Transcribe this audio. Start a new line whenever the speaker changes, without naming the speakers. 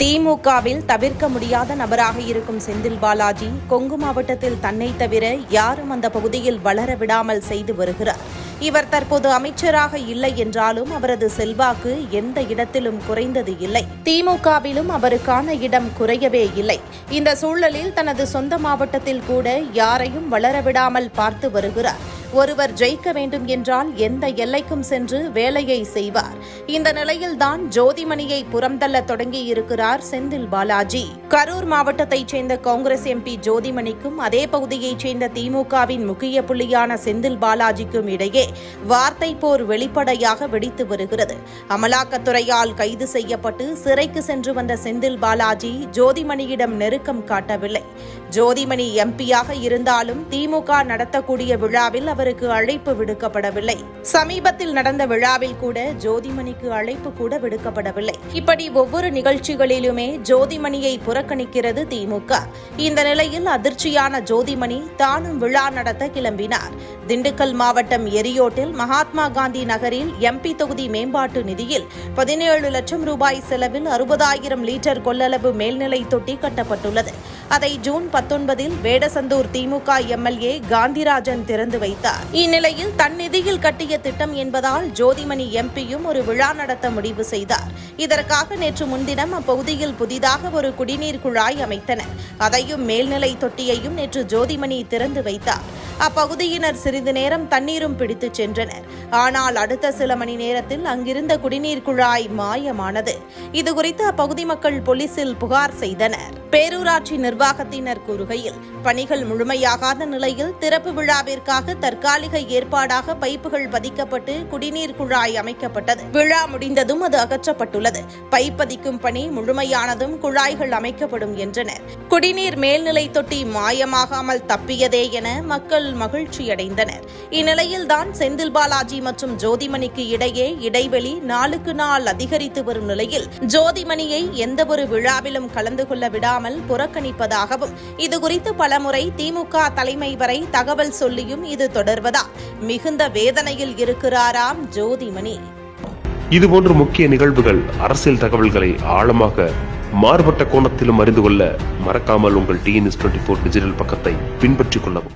திமுகவில் தவிர்க்க முடியாத நபராக இருக்கும் செந்தில் பாலாஜி கொங்கு மாவட்டத்தில் தன்னை தவிர யாரும் அந்த பகுதியில் வளர விடாமல் செய்து வருகிறார். இவர் தற்போது அமைச்சராக இல்லை என்றாலும் அவரது செல்வாக்கு எந்த இடத்திலும் குறைந்தது இல்லை. திமுகவிலும் அவருக்கான இடம் குறையவே இல்லை. இந்த சூழலில் தனது சொந்த மாவட்டத்தில் கூட யாரையும் வளர விடாமல் பார்த்து வருகிறார். ஒருவர் ஜெயிக்க வேண்டும் என்றால் எந்த எல்லைக்கும் சென்று வேலையை செய்வார். இந்த நிலையில்தான் ஜோதிமணியை புறம்தள்ள தொடங்கியிருக்கிறார் செந்தில் பாலாஜி. கரூர் மாவட்டத்தைச் சேர்ந்த காங்கிரஸ் எம்பி ஜோதிமணிக்கும் அதே பகுதியைச் சேர்ந்த திமுகவின் முக்கிய புள்ளியான செந்தில் பாலாஜிக்கும் இடையே வார்த்தை போர் வெளிப்படையாக வெடித்து வருகிறது. அமலாக்கத்துறையால் கைது செய்யப்பட்டு சிறைக்கு சென்று வந்த செந்தில் பாலாஜி ஜோதிமணியிடம் நெருக்கம் காட்டவில்லை. ஜோதிமணி எம்பியாக இருந்தாலும் திமுக நடத்தக்கூடிய விழாவில் அவருக்கு அழைப்பு விடுக்கப்படவில்லை. சமீபத்தில் நடந்த விழாவில் கூட ஜோதிமணிக்கு அழைப்பு கூட விடுக்கப்படவில்லை. இப்படி ஒவ்வொரு நிகழ்ச்சிகளிலுமே ஜோதிமணியை புறக்கணிக்கிறது திமுக. இந்த நிலையில் அதிர்ச்சியான ஜோதிமணி தானும் விழா நடத்த கிளம்பினார். திண்டுக்கல் மாவட்டம் எரியோட்டில் மகாத்மா காந்தி நகரில் எம்பி தொகுதி மேம்பாட்டு நிதியில் பதினேழு லட்சம் ரூபாய் செலவில் அறுபதாயிரம் லிட்டர் கொள்ளளவு மேல்நிலை தொட்டி கட்டப்பட்டுள்ளது. அதை ஜூன் பத்தொன்பதில் வேடசந்தூர் திமுக எம்எல்ஏ காந்திராஜன் திறந்து வைத்தார். இந்நிலையில் தன் நிதியில் கட்டிய திட்டம் என்பதால் ஜோதிமணி எம்பியும் ஒரு விழா நடத்த முடிவு செய்தார். இதற்காக நேற்று முன்தினம் அப்பகுதியில் புதிதாக ஒரு குடிநீர் குழாய் அமைத்தனர். அதையும் மேல்நிலை தொட்டியையும் நேற்று ஜோதிமணி திறந்து வைத்தார். அப்பகுதியினர் சிறிது நேரம் தண்ணீரும் பிடித்துச் சென்றனர். ஆனால் அடுத்த சில மணி நேரத்தில் அங்கிருந்த குடிநீர் குழாய் மாயமானது. இதுகுறித்து அப்பகுதி மக்கள் போலீசில் புகார் செய்தனர். பேரூராட்சி நிர்வாகத்தினர் கூறுகையில் பணிகள் முழுமையாகாத நிலையில் திறப்பு விழாவிற்காக தற்காலிக ஏற்பாடாக பைப்புகள் பதிக்கப்பட்டு குடிநீர் குழாய் அமைக்கப்பட்டது. விழா முடிந்ததும் அது அகற்றப்பட்டுள்ளது. பைப் பதிக்கும் பணி முழுமையானதும் குழாய்கள் அமைக்கப்படும் என்றனர். குடிநீர் மேல்நிலை தொட்டி மாயமாகாமல் தப்பியதே என மக்கள் மகிழ்ச்சியடைந்தனர். இந்நிலையில்தான் செந்தில் பாலாஜி மற்றும் ஜோதிமணிக்கு இடையே இடைவெளி நாளுக்கு நாள் அதிகரித்து வரும் நிலையில் ஜோதிமணியை எந்தவொரு விழாவிலும் கலந்து கொள்ள விடாமல் புறக்கணிப்பதாகவும் இதுகுறித்து பலமுறை திமுக தலைமை வரை தகவல் சொல்லியும் இது தொடர்வதால் மிகுந்த வேதனையில் இருக்கிறாராம் ஜோதிமணி.
இதுபோன்ற முக்கிய நிகழ்வுகள் அரசியல் தகவல்களை ஆழமாக மாறுபட்ட கோணத்திலும் அறிந்து கொள்ள மறக்காமல் உங்கள் டிஎன்எஸ் டுவெண்ட்டி ஃபோர் டிஜிட்டல் பக்கத்தை பின்பற்றிக் கொள்ளவும்.